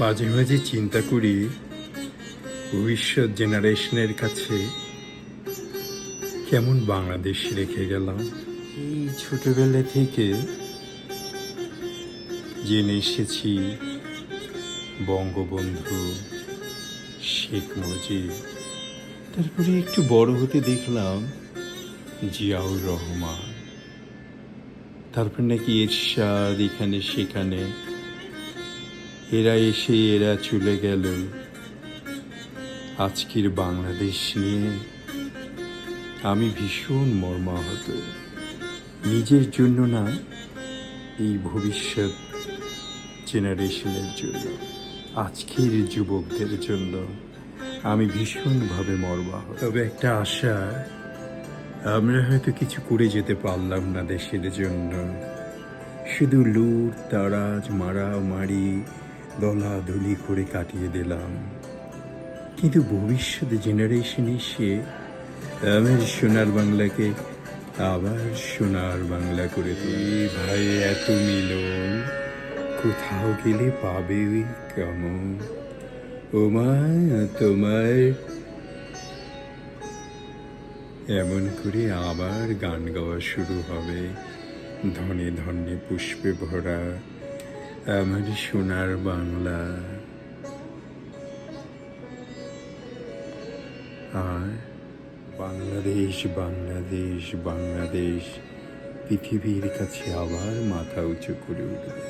মাঝে মাঝে চিন্তা করি, ভবিষ্যৎ জেনারেশনের কাছে কেমন বাংলাদেশ রেখে গেলাম। এই ছোটবেলা থেকে জেনে এসেছি, বঙ্গবন্ধু শেখ মুজিব। তারপরে একটু বড় হতে দেখলাম, জিয়াউর রহমান। তারপর নাকি এরশাদ এখানে সেখানে এরা এসে এরা চলে গেল আজকের বাংলাদেশ নিয়ে আমি ভীষণ মর্মাহত। নিজের জন্য না, এই ভবিষ্যৎ জেনারেশনের জন্য, আজকের যুবকদের জন্য আমি ভীষণভাবে মর্মাহত। তবে একটা আশা, আমরা হয়তো কিছু করে যেতে পারলাম না দেশের জন্য। শুধু লুট তারাজ মারামারি দলাদলি করে কাটিয়ে দিলাম। কিন্তু ভবিষ্যৎ জেনারেশন এসে আমার সোনার বাংলাকে আবার সোনার বাংলা করে তুলি। ভাই, এত মিলন, কোথাও গেলে পাবে কেমন? ও মা তোমার এমন করে আবার গান গাওয়া শুরু হবে। ধনে ধনে পুষ্পে ভরা আমার সোনার বাংলা আর বাংলাদেশ বাংলাদেশ বাংলাদেশ পৃথিবীর কাছে আবার মাথা উঁচু করে উঠবে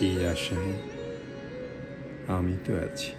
এই আশায় আমি তো আছি